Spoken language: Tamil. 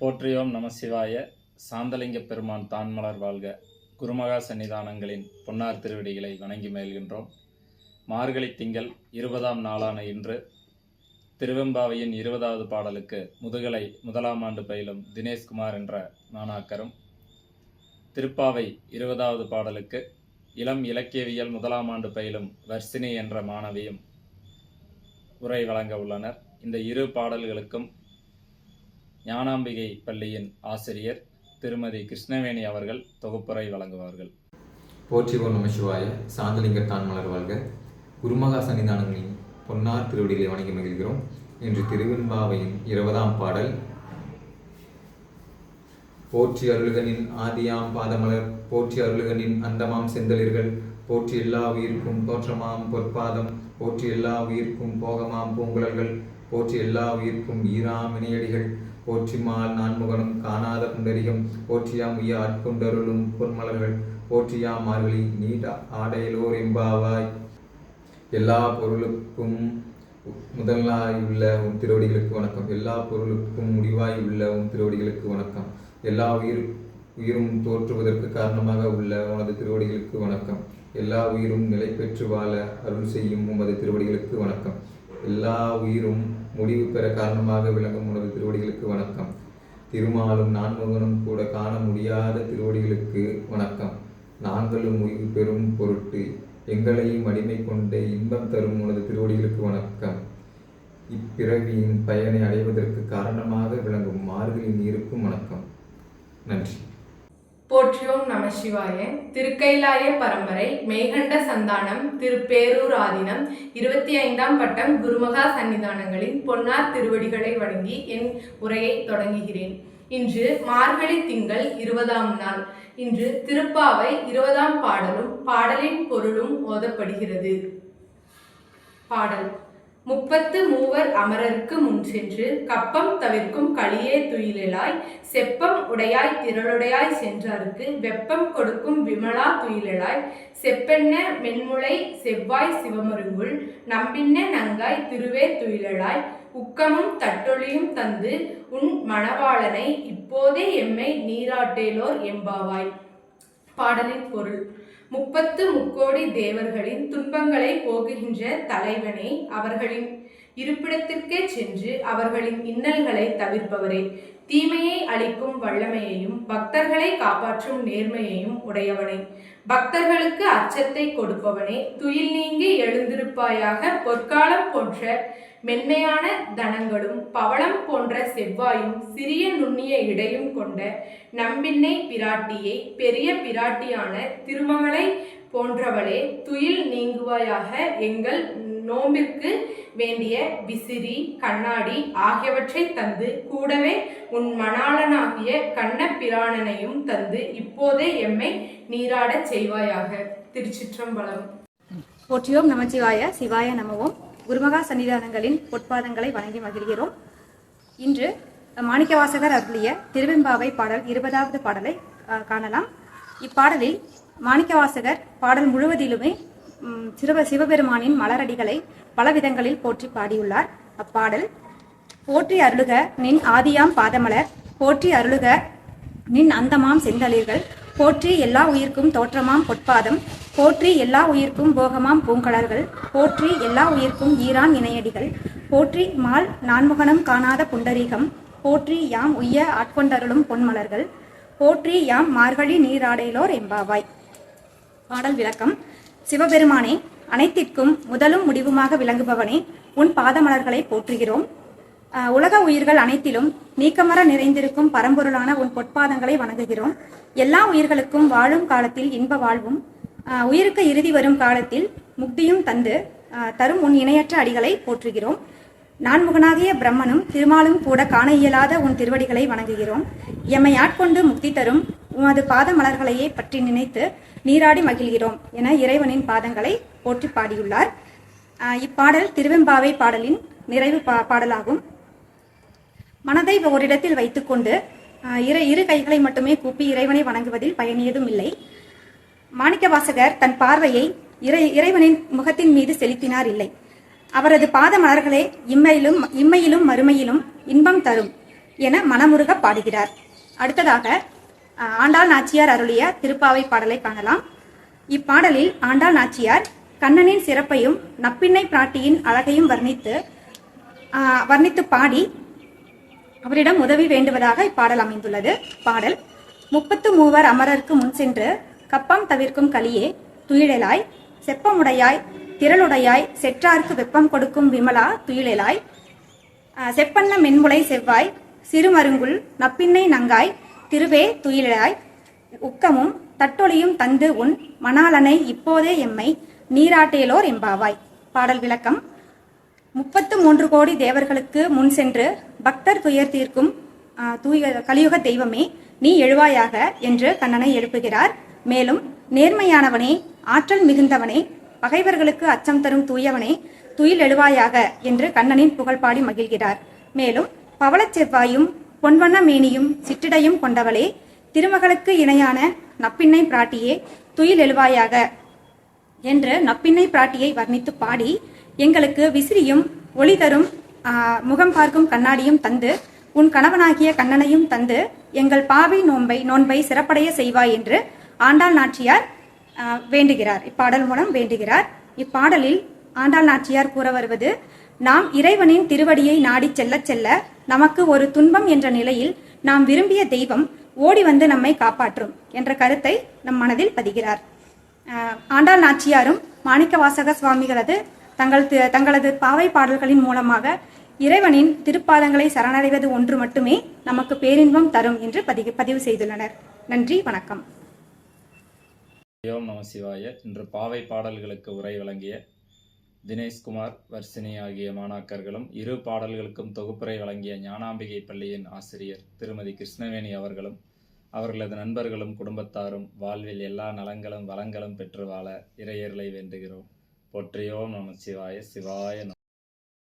போற்றியோம் நம சிவாய. சாந்தலிங்க பெருமான் தான்மலர் வாழ்க. குருமகா சன்னிதானங்களின் பொன்னார் திருவடிகளை வணங்கி மேல்கின்றோம் மார்கழி திங்கள் இருபதாம் நாளான இன்று திருவெம்பாவையின் இருபதாவது பாடலுக்கு முதுகலை முதலாம் ஆண்டு பயிலும் தினேஷ்குமார் என்ற மாணாக்கரும் திருப்பாவை இருபதாவது பாடலுக்கு இளம் இலக்கியவியல் முதலாம் ஆண்டு பயிலும் வர்சினி என்ற மாணவியும் உரை வழங்க உள்ளனர். இந்த இரு பாடல்களுக்கும் ஞானாம்பிகை பள்ளியின் ஆசிரியர் திருமதி கிருஷ்ணவேணி அவர்கள் தொகுப்புரை வழங்குவார்கள். போற்றிவோம் நம சிவாய. சாந்தலிங்க தான் மலர் வாழ்க. குருமகா சன்னிதானங்களின் பொன்னார் திருவடிகளை வணங்கி மகிழ்கிறோம். இன்று திருவெண்பாவையின் இருபதாம் பாடல். போற்றி அருள்கனின் ஆதியாம் பாதமலர் போற்றி அருள்கனின் அந்தமாம் செந்தளிர்கள் போற்றி எல்லா உயிர்க்கும் தோற்றமாம் பொற்பாதம் போற்றி எல்லா உயிர்க்கும் போகமாம் பூங்குழல்கள் போற்றி எல்லா உயிர்க்கும் ஈராம் இணையடிகள் போற்றிமால் நான்முகனும் காணாத புண்டரிகம் போற்றியாம் உய ஆட்கொண்டருளும் பொன்மலர்கள் போற்றியாம் மார்கழி நீட ஆடையிலோர் எம்பாவாய் எல்லா பொருளுக்கும் முதலாய் உள்ள உன் திருவடிகளுக்கு வணக்கம். எல்லா பொருளுக்கும் முடிவாய் உள்ள உன் திருவடிகளுக்கு வணக்கம். எல்லா உயிர் உயிரும் தோற்றுவதற்கு காரணமாக உள்ள உனது திருவடிகளுக்கு வணக்கம். எல்லா உயிரும் நிலை பெற்று வாழ அருள் செய்யும் உமது திருவடிகளுக்கு வணக்கம். எல்லா உயிரும் முடிவு பெற காரணமாக விளங்கும் உனது திருவடிகளுக்கு வணக்கம். திருமாலும் நான்முகனும் கூட காண முடியாத திருவடிகளுக்கு வணக்கம். நாங்களும் முடிவு பெறும் பொருட்டு எங்களையும் அடிமை கொண்டு இன்பம் தரும் உனது திருவடிகளுக்கு வணக்கம். இப்பிறவியின் பயனை அடைவதற்கு காரணமாக விளங்கும் மார்கழி நீருக்கும் வணக்கம். நன்றி. போற்றியோம் நம சிவாய. திருக்கைலாய பரம்பரை மேகண்ட சந்தானம் திருப்பேரூர் ஆதீனம் இருபத்தி ஐந்தாம் பட்டம் குருமகா சன்னிதானங்களின் பொன்னார் திருவடிகளை வழங்கி என் உரையை தொடங்குகிறேன். இன்று மார்கழி திங்கள் இருபதாம் நாள். இன்று திருப்பாவை இருபதாம் பாடலும் பாடலின் பொருளும் ஓதப்படுகிறது. பாடல். முப்பத்து மூவர் அமரருக்கு முன் சென்று கப்பம் தவிர்க்கும் களியே துயிலாய் செப்பம் உடையாய் திரளுடையாய் சென்றாருக்கு வெப்பம் கொடுக்கும் விமலா துயிலாய் செப்பென்ன மென்முளை செவ்வாய் சிவமருங்குள் நம்பின்ன நங்காய் திருவே துயிலாய் உக்கமும் தட்டொழியும் தந்து உன் மணவாளனை இப்போதே எம்மை நீராட்டேலோர் எம்பாவாய். பாடலின் பொருள் முப்பத்து முக்கோடி தேவர்களின் துன்பங்களை போக்குகின்ற தலைவனே அவர்களின் இருப்பிடத்திற்கே சென்று அவர்களின் இன்னல்களை தவிர்ப்பவரே. தீமையை அளிக்கும் வல்லமையையும் பக்தர்களை காப்பாற்றும் நேர்மையையும் உடையவனே. பக்தர்களுக்கு அச்சத்தை கொடுப்பவனே. துயில் நீங்கி எழுந்திருப்பாயாக பொற்காலம் போன்ற மென்மையான தனங்களும் பவளம் போன்ற செவ்வாயும் சிறிய நுண்ணிய இடையும் கொண்ட நம்பின்னை பிராட்டியை பெரிய பிராட்டியான திருமகளை போன்றவளே துயில் நீங்குவாயாக எங்கள் நோம்பிற்கு வேண்டிய விசிறி கண்ணாடி ஆகியவற்றை தந்து கூடவே உன் மணாளனாகிய கண்ண பிராணனையும் தந்து இப்போதே எம்மை நீராடச் செய்வாயாக. திருச்சிற்றம்பலம். போற்றியோம் நமச்சிவாய சிவாய நமவோம். குருமகா சன்னிதானங்களின் பொற்பாதங்களை வணங்கி மகிழ்கிறோம். இன்று மாணிக்கவாசகர் அருளிய திருவெம்பாவை பாடல் இருபதாவது பாடலை காணலாம். இப்பாடலில் மாணிக்கவாசகர் பாடல் முழுவதிலுமே சிறுவ சிவபெருமானின் மலரடிகளை பல விதங்களில் போற்றி பாடியுள்ளார். அப்பாடல். போற்றி அருளுக நின் ஆதியாம் பாதமலர். போற்றி அருளுக நின் அந்தமாம் செந்தளிர்கள். போற்றி எல்லா உயிர்க்கும் தோற்றமாம் பொற்பாதம். போற்றி எல்லா உயிர்க்கும் போகமாம் பூங்கலர்கள். போற்றி எல்லா உயிர்க்கும் ஈரான் இணையடிகள். போற்றி மால் நான்முகனம் காணாத புண்டரீகம். போற்றி யாம் உய்ய ஆட்கொண்டருளும் பொன்மலர்கள். போற்றி யாம் மார்கழி நீராடையிலோர் எம்பாவாய் பாடல் விளக்கம். சிவபெருமானே அனைத்திற்கும் முதலும் முடிவுமாக விளங்குபவனே உன் பாதமலர்களை போற்றுகிறோம். உலக உயிர்கள் அனைத்திலும் நீக்கமர நிறைந்திருக்கும் பரம்பொருளான உன் பொற்பாதங்களை வணங்குகிறோம். எல்லா உயிர்களுக்கும் வாழும் காலத்தில் இன்ப வாழ்வும் உயிருக்கு இறுதி வரும் காலத்தில் முக்தியும் தந்து தரும் உன் இணையற்ற அடிகளை போற்றுகிறோம். நான்முகனாகிய பிரம்மனும் திருமாலும் கூட காண இயலாத உன் திருவடிகளை வணங்குகிறோம். எம்மை ஆட்கொண்டு முக்தி தரும் உமது பாத மலர்களையே பற்றி நினைத்து நீராடி மகிழ்கிறோம் என இறைவனின் பாதங்களை போற்றி பாடியுள்ளார். இப்பாடல் திருவெம்பாவை பாடலின் நிறைவு பா பாடலாகும். மனதை ஓரிடத்தில் வைத்துக்கொண்டு இரு இரு கைகளை மட்டுமே கூப்பி இறைவனை வணங்குவதில் பயனியதும் இல்லை. மாணிக்கவாசகர் தன் பார்வையை இறை இறைவனின் முகத்தின் மீது செலுத்தினார் இல்லை. அவரது பாத மலர்களே இம்மையிலும் இம்மையிலும் மறுமையிலும் இன்பம் தரும் என மனமுருக பாடுகிறார். அடுத்ததாக ஆண்டாள் நாச்சியார் அருளிய திருப்பாவை பாடலை காணலாம். இப்பாடலில் ஆண்டாள் நாச்சியார் கண்ணனின் சிறப்பையும் நப்பிண்ணை பிராட்டியின் அழகையும் வர்ணித்து வர்ணித்து பாடி அவரிடம் உதவி வேண்டுவதாக இப்பாடல் அமைந்துள்ளது. பாடல் முப்பத்து மூவர் அமரருக்கு முன் சென்று கப்பம் தவிர்க்கும் கலியே துயிலெலாய் செப்பமுடையாய் திரளுடையாய் செற்றார்க்கு வெப்பம் கொடுக்கும் விமலா துயிலெலாய் செப்பண்ண மென்முளை செவ்வாய் சிறுமருங்குல் நப்பிண்ணை நங்காய் திருவே துயிலாய் உக்கமும் தட்டொலியும் தந்து உன் மணாலனை இப்போதே எம்மை நீராட்டேலோர் எம்பாவாய் பாடல் விளக்கம். முப்பத்து மூன்று கோடி தேவர்களுக்கு முன் சென்று பக்தர் துயர் தீர்க்கும் தூய கலியுக தெய்வமே நீ எழுவாயாக என்று கண்ணனை எழுப்புகிறார். மேலும் நேர்மையானவனே ஆற்றல் மிகுந்தவனே பகைவர்களுக்கு அச்சம் தரும் தூயவனே துயில் எழுவாயாக என்று கண்ணனின் புகழ்பாடி மகிழ்கிறார். மேலும் பவளச் செவ்வாயும் பொன்வண்ண மேனியும் சிற்றிடையும் கொண்டவளே திருமகளுக்கு இணையான நப்பிண்ணை பிராட்டியே துயில் எழுவாயாக. என்று நப்பிண்ணை பிராட்டியை வர்ணித்து பாடி எங்களுக்கு விசிறியும் ஒளி தரும் முகம் பார்க்கும் கண்ணாடியும் தந்து உன் கணவனாகிய கண்ணனையும் தந்து எங்கள் பாவி நோன்பை நோன்பை சிறப்படைய செய்வாய் என்று ஆண்டாள் நாச்சியார் வேண்டுகிறார். இப்பாடல் மூலம் வேண்டுகிறார். இப்பாடலில் ஆண்டாள் நாச்சியார் கூற வருவது நாம் இறைவனின் திருவடியை நாடிச் செல்லச் செல்ல நமக்கு ஒரு துன்பம் என்ற நிலையில் நாம் விரும்பிய தெய்வம் ஓடி வந்து நம்மை காப்பாற்றும் என்ற கருத்தை நம் மனதில் பதிகிறார். ஆண்டாள் நாச்சியாரும் மாணிக்கவாசக சுவாமிகளது தங்கள் தங்களது பாவை பாடல்களின் மூலமாக இறைவனின் திருப்பாதங்களை சரணடைவது ஒன்று மட்டுமே நமக்கு பேரின்பம் தரும் என்று பதிவு பதிவு செய்துள்ளனர். நன்றி வணக்கம். ஓம் நம சிவாய. இன்று பாவை பாடல்களுக்கு உரை வழங்கிய தினேஷ்குமார் வர்சினி ஆகிய மாணாக்கர்களும் இரு பாடல்களுக்கும் தொகுப்புரை வழங்கிய ஞானாம்பிகை பள்ளியின் ஆசிரியர் திருமதி கிருஷ்ணவேணி அவர்களும் அவர்களது நண்பர்களும் குடும்பத்தாரும் வாழ்வில் எல்லா நலங்களும் வளங்களும் பெற்று வாழ இறையர்களை வேண்டுகிறோம். பொற்றியோம் நம சிவாய சிவாய